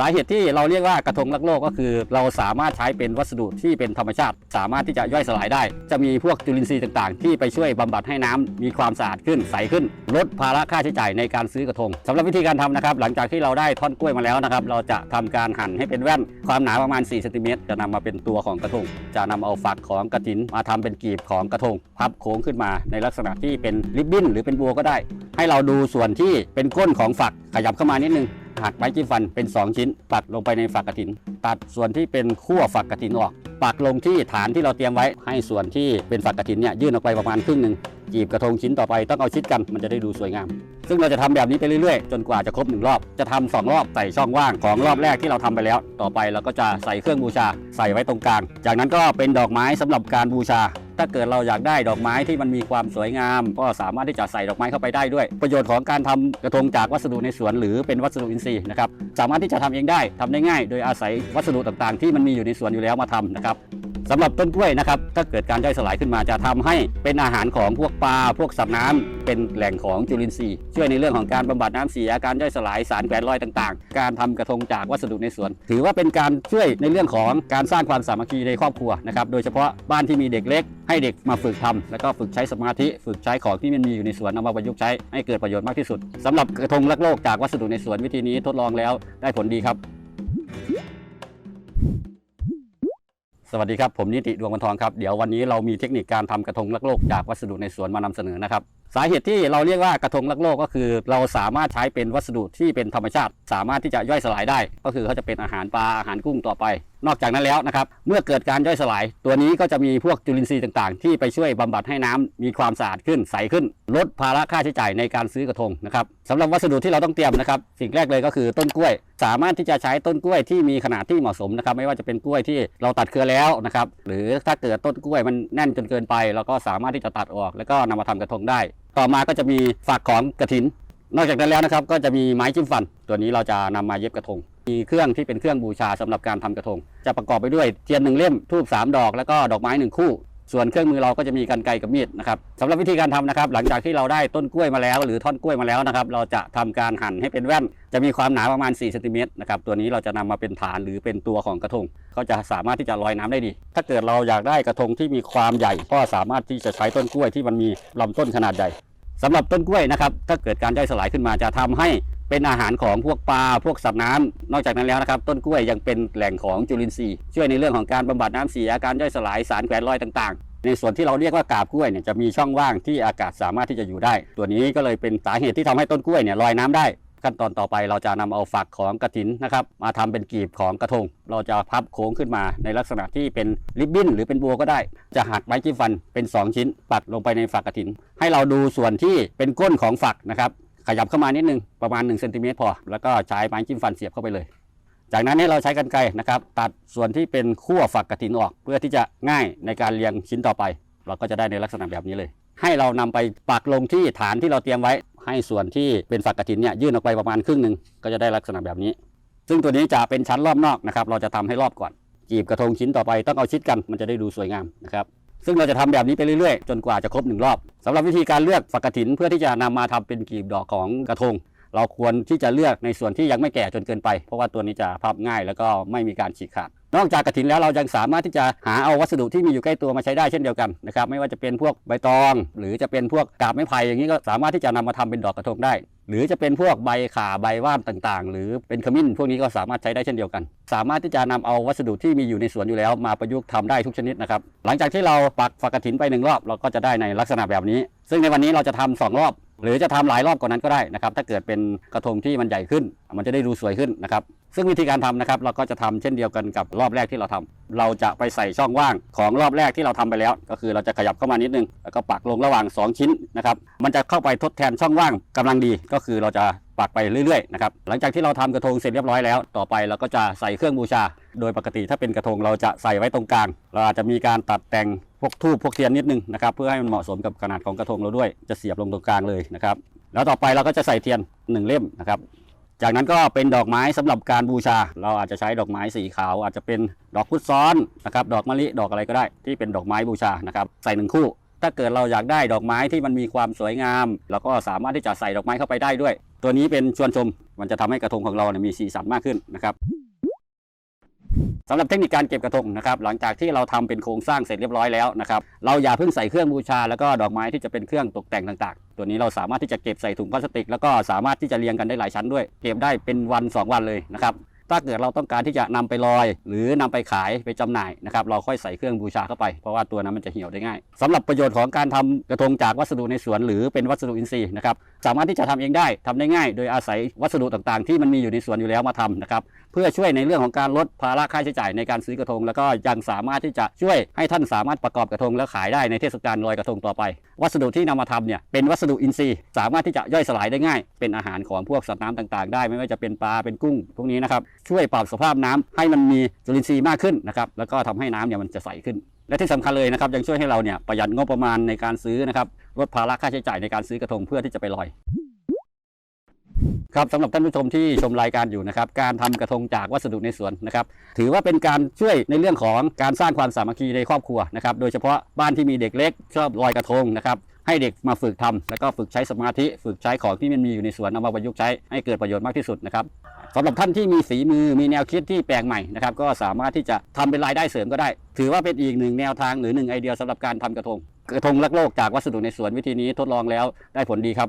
สาเหตุที่เราเรียกว่ากระทงรักโลกก็คือ เราสามารถใช้เป็นวัสดุที่เป็นธรรมชาติ สามารถที่จะย่อยสลายได้ จะมีพวกจุลินทรีย์ต่างๆ ที่ไปช่วยบำบัดให้น้ำมีความสะอาดขึ้นใสขึ้น ลดภาระค่าใช้จ่ายในการซื้อกระทงสำหรับวิธีการทำนะครับ หลังจากที่เราได้ท่อนกล้วยมาแล้วนะครับ เราจะทำการหั่นให้เป็นแว่นความหนาประมาณ4เซนติเมตรจะนำมาเป็นตัวของกระทง จะนำเอาฝักของกระถินมาทำเป็นกีบของกระทง พับโค้งขึ้นมาในลักษณะที่เป็นริบบิ้นหรือเป็นบัวก็ได้ ให้เราดูส่วนที่เป็นก้นของฝักขยับเข้ามานิดนึง หักไม้จิ้มฟันเป็น 2 ชิ้น ปักลงไปในฝักกระถิน ตัดส่วนที่เป็นขั้วฝักกระถินออก ปักลงที่ฐานที่เราเตรียมไว้ให้ส่วนที่เป็นฝักกระถินเนี่ยยื่นออกไปประมาณครึ่งหนึ่งจีบกระทงชิ้นต่อไปต้องเอาชิดกันมันจะได้ดูสวยงาม ซึ่งเราจะทำแบบนี้ไปเรื่อยๆ จนกว่าจะครบหนึ่งรอบ จะทำสองรอบใส่ช่องว่างของรอบแรกที่เราทำไปแล้ว ต่อไปเราก็จะใส่เครื่องบูชา ใส่ไว้ตรงกลาง จากนั้นก็เป็นดอกไม้สำหรับการบูชา ถ้าเกิดเราอยากได้ดอกไม้ที่มันมีความสวยงาม ก็สามารถที่จะใส่ดอกไม้เข้าไปได้ด้วย ประโยชน์ของการทำกระทงจากวัสดุในสวนหรือเป็นวัสดุอินทรีย์นะครับสามารถที่จะทำเองได้ทำได้ง่าย โดยอาศัยวัสดุต่างๆ ที่มันมีอยู่ในสวนอยู่แล้วมาทำนะครับ สำหรับต้นกล้วยนะครับถ้าเกิดการย่อยสลายขึ้นมาจะทำให้เป็นอาหารของพวกปลาพวกสัตว์น้ำเป็นแหล่งของจุลินทรีย์ ช่วยในเรื่องของการบำบัดน้ำเสียการย่อยสลายสารแขวนลอยต่างๆ การทำกระทงจากวัสดุในสวน ถือว่าเป็นการช่วยในเรื่องของการสร้างความสามัคคีในครอบครัวนะครับโดยเฉพาะบ้านที่มีเด็กเล็ก ให้เด็กมาฝึกทำแล้วก็ฝึกใช้สมาธิฝึกใช้ของที่มันมีอยู่ในสวนเอามาประยุกต์ใช้ให้เกิดประโยชน์มากที่สุดสำหรับกระทงรักโลกจากวัสดุในสวนวิธีนี้ทดลองแล้วได้ผลดีครับ สวัสดีครับ ผมนิติดวงวันทองครับ เดี๋ยววันนี้เรามีเทคนิคการทำกระทงรักโลกจากวัสดุในสวนมานำเสนอนะครับสาเหตุที่เราเรียกว่ากระทงรักโลกก็คือ เราสามารถใช้เป็นวัสดุที่เป็นธรรมชาติ สามารถที่จะย่อยสลายได้ ก็คือเขาจะเป็นอาหารปลาอาหารกุ้งต่อไป นอกจากนั้นแล้วนะครับ เมื่อเกิดการย่อยสลาย ตัวนี้ก็จะมีพวกจุลินทรีย์ต่างๆ ที่ไปช่วยบำบัดให้น้ำมีความสะอาดขึ้นใสขึ้น ลดภาระค่าใช้จ่ายในการซื้อกระทงนะครับสำหรับวัสดุที่เราต้องเตรียมนะครับ สิ่งแรกเลยก็คือต้นกล้วย สามารถที่จะใช้ต้นกล้วยที่มีขนาดที่เหมาะสมนะครับ ไม่ว่าจะเป็นกล้วยที่เราตัดเครือแล้วนะครับ หรือถ้าเกิดต้นกล้วยมันแน่นจนเกินไป เราก็สามารถที่จะตัดออก แล้วก็นำมาทำกระทงได้ ต่อมาก็จะมีฝากของกระถิน นอกจากนั้นแล้วนะครับ ก็จะมีไม้จิ้มฟัน ตัวนี้เราจะนำมาเย็บกระทง มีเครื่องที่เป็นเครื่องบูชาสำหรับการทำกระทง จะประกอบไปด้วยเทียนหนึ่งเล่มทูบสามดอก แล้วก็ดอกไม้หนึ่งคู่ ส่วนเครื่องมือเราก็จะมีกันไกรกับมีดนะครับสำหรับวิธีการทำนะครับ หลังจากที่เราได้ต้นกล้วยมาแล้ว หรือท่อนกล้วยมาแล้วนะครับ เราจะทำการหั่นให้เป็นแว่น จะมีความหนาประมาณ4เซนติเมตรนะครับ ตัวนี้เราจะนำมาเป็นฐานหรือเป็นตัวของกระทง ก็จะสามารถที่จะลอยน้ำได้ดี ถ้าเกิดเราอยากได้กระทงที่มีความใหญ่ ก็สามารถที่จะใช้ต้นกล้วยที่มันมีลำต้นขนาดใหญ่สำหรับต้นกล้วยนะครับ ถ้าเกิดการย่อยสลายขึ้นมาจะทำให้ เป็นอาหารของพวกปลาพวกสัตว์น้ำนอกจากนั้นแล้วนะครับ ต้นกล้วยยังเป็นแหล่งของจุลินทรีย์ช่วยในเรื่องของการบำบัดน้ำเสียการย่อยสลายสารแขวนลอยต่างๆ ในส่วนที่เราเรียกว่ากาบกล้วยเนี่ยจะมีช่องว่างที่อากาศสามารถที่จะอยู่ได้ ตัวนี้ก็เลยเป็นสาเหตุที่ทำให้ต้นกล้วยเนี่ยลอยน้ำได้ ขั้นตอนต่อไปเราจะนำเอาฝักของกระถินนะครับมาทำเป็นกีบของกระทง เราจะพับโค้งขึ้นมาในลักษณะที่เป็นริบบิ้นหรือเป็นบัวก็ได้ จะหักไม้จิ้มฟันเป็น 2 ชิ้นปักลงไปในฝักกระถิน ให้เราดูส่วนที่เป็นก้นของฝักนะครับ ขยับเข้ามานิดนึงประมาณ1เซนติเมตรพอ แล้วก็ใช้ไม้จิ้มฟันเสียบเข้าไปเลย จากนั้นให้เราใช้กรรไกรนะครับ ตัดส่วนที่เป็นขั้วฝักกระถินออก เพื่อที่จะง่ายในการเรียงชิ้นต่อไป เราก็จะได้ในลักษณะแบบนี้เลย ให้เรานำไปปักลงที่ฐานที่เราเตรียมไว้ ให้ส่วนที่เป็นฝักกระถินเนี่ยยื่นออกไปประมาณครึ่งหนึ่งก็จะได้ลักษณะแบบนี้ ซึ่งตัวนี้จะเป็นชั้นรอบนอกนะครับ เราจะทำให้รอบก่อนจีบกระทงชิ้นต่อไปต้องเอาชิดกันมันจะได้ดูสวยงามนะครับ ซึ่งเราจะทำแบบนี้ไปเรื่อยๆ จนกว่าจะครบหนึ่งรอบสำหรับวิธีการเลือกฝักกระถินเพื่อที่จะนำมาทำเป็นกีบดอกของกระทง เราควรที่จะเลือกในส่วนที่ยังไม่แก่จนเกินไป เพราะว่าตัวนี้จะพับง่ายแล้วก็ไม่มีการฉีกขาดนอกจากกระถินแล้วเรายังสามารถที่จะหาเอาวัสดุที่มีอยู่ใกล้ตัวมาใช้ได้เช่นเดียวกันนะครับไม่ว่าจะเป็นพวกใบตอง หรือจะเป็นพวกกาบไม้ไผ่อย่างนี้ก็สามารถที่จะนำมาทำเป็นดอกกระทงได้ หรือจะเป็นพวกใบข่าใบว่านต่างๆ หรือเป็นขมิ้นพวกนี้ก็สามารถใช้ได้เช่นเดียวกัน สามารถที่จะนำเอาวัสดุที่มีอยู่ในสวนอยู่แล้ว มาประยุกต์ทำได้ทุกชนิดนะครับหลังจากที่เราปักฝักกระถินไปหนึ่งรอบเราก็จะได้ในลักษณะแบบนี้ ซึ่งในวันนี้เราจะทำสองรอบ หรือจะทำหลายรอบกว่านั้นก็ได้นะครับ ถ้าเกิดเป็นกระทงที่มันใหญ่ขึ้น มันจะได้ดูสวยขึ้นนะครับ ซึ่งวิธีการทำนะครับ เราก็จะทำเช่นเดียวกันกับรอบแรกที่เราทำเราจะไปใส่ช่องว่างของรอบแรกที่เราทำไปแล้ว ก็คือเราจะขยับเข้ามานิดนึง แล้วก็ปักลงระหว่าง 2 ชิ้นนะครับ มันจะเข้าไปทดแทนช่องว่างกำลังดี ก็คือเราจะปักไปเรื่อยๆนะครับ หลังจากที่เราทำกระทงเสร็จเรียบร้อยแล้ว ต่อไปเราก็จะใส่เครื่องบูชา โดยปกติถ้าเป็นกระทงเราจะใส่ไว้ตรงกลาง เราอาจจะมีการตัดแต่ง วกทูบพวกเทียนนิดนึงนะครับเพื่อให้มันเหมาะสมกับขนาดของกระทงเราด้วย จะเสียบลงตรงกลางเลยนะครับแล้วต่อไปเราก็จะใส่เทียนหนึ่งเล่มนะครับจากนั้นก็เป็นดอกไม้สำหรับการบูชา เราอาจจะใช้ดอกไม้สีขาว อาจจะเป็นดอกพุธซ้อนนะครับดอกมะลิดอกอะไรก็ได้ ที่เป็นดอกไม้บูชานะครับใส่หนึ่งคู่ ถ้าเกิดเราอยากได้ดอกไม้ที่มันมีความสวยงามเราก็สามารถที่จะใส่ดอกไม้เข้าไปได้ด้วย ตัวนี้เป็นชวนชม มันจะทำให้กระทงของเราเนี่ยมีสีสันมากขึ้นนะครับ สำหรับเทคนิคการเก็บกระทงนะครับหลังจากที่เราทำเป็นโครงสร้างเสร็จเรียบร้อยแล้วนะครับเราอย่าเพิ่งใส่เครื่องบูชา แล้วก็ดอกไม้ที่จะเป็นเครื่องตกแต่งต่างๆ ตัวนี้เราสามารถที่จะเก็บใส่ถุงพลาสติก แล้วก็สามารถที่จะเรียงกันได้หลายชั้นด้วย เก็บได้เป็นวัน 2 วันเลยนะครับ ถ้าเกิดเราต้องการที่จะนำไปลอย หรือนำไปขายไปจำหน่ายนะครับเราค่อยใส่เครื่องบูชาเข้าไปเพราะว่าตัวนั้นมันจะเหี่ยวได้ง่ายสำหรับประโยชน์ของการทำกระทงจากวัสดุในสวน หรือเป็นวัสดุอินทรีย์นะครับสามารถที่จะทำเองได้ทำได้ง่าย โดยอาศัยวัสดุต่างๆ ที่มันมีอยู่ในสวนอยู่แล้วมาทำนะครับเพื่อช่วยในเรื่องของการลดภาระค่าใช้จ่ายในการซื้อกระทง แล้วก็ยังสามารถที่จะช่วยให้ท่านสามารถประกอบกระทงแล้วขายได้ในเทศกาลลอยกระทงต่อไป วัสดุที่นำมาทำเนี่ยเป็นวัสดุอินทรีย์ สามารถที่จะย่อยสลายได้ง่าย เป็นอาหารของพวกสัตว์น้ำต่างๆ ได้ไม่ว่าจะเป็นปลาเป็นกุ้งพวกนี้นะครับช่วยปรับสภาพน้ำให้มันมีจุลินทรีย์มากขึ้นนะครับแล้วก็ทำให้น้ำเนี่ยมันจะใสขึ้น และที่สำคัญเลยนะครับยังช่วยให้เราเนี่ยประหยัดงบประมาณในการซื้อนะครับลดภาระค่าใช้จ่ายในการซื้อกระทงเพื่อที่จะไปลอยครับสำหรับท่านผู้ชมที่ชมรายการอยู่นะครับการทำกระทงจากวัสดุในสวนนะครับถือว่าเป็นการช่วยในเรื่องของการสร้างความสามัคคีในครอบครัวนะครับโดยเฉพาะบ้านที่มีเด็กเล็กชอบลอยกระทงนะครับ ให้เด็กมาฝึกทำแล้วก็ฝึกใช้สมาธิฝึกใช้ของที่มันมีอยู่ในสวนเอามาประยุกต์ใช้ให้เกิดประโยชน์มากที่สุดนะครับสำหรับท่านที่มีฝีมือมีแนวคิดที่แปลกใหม่นะครับก็สามารถที่จะทำเป็นรายได้เสริมก็ได้ ถือว่าเป็นอีกหนึ่งแนวทางหรือหนึ่งไอเดียสำหรับการทำกระทง กระทงรักโลกจากวัสดุในสวนวิธีนี้ทดลองแล้วได้ผลดีครับ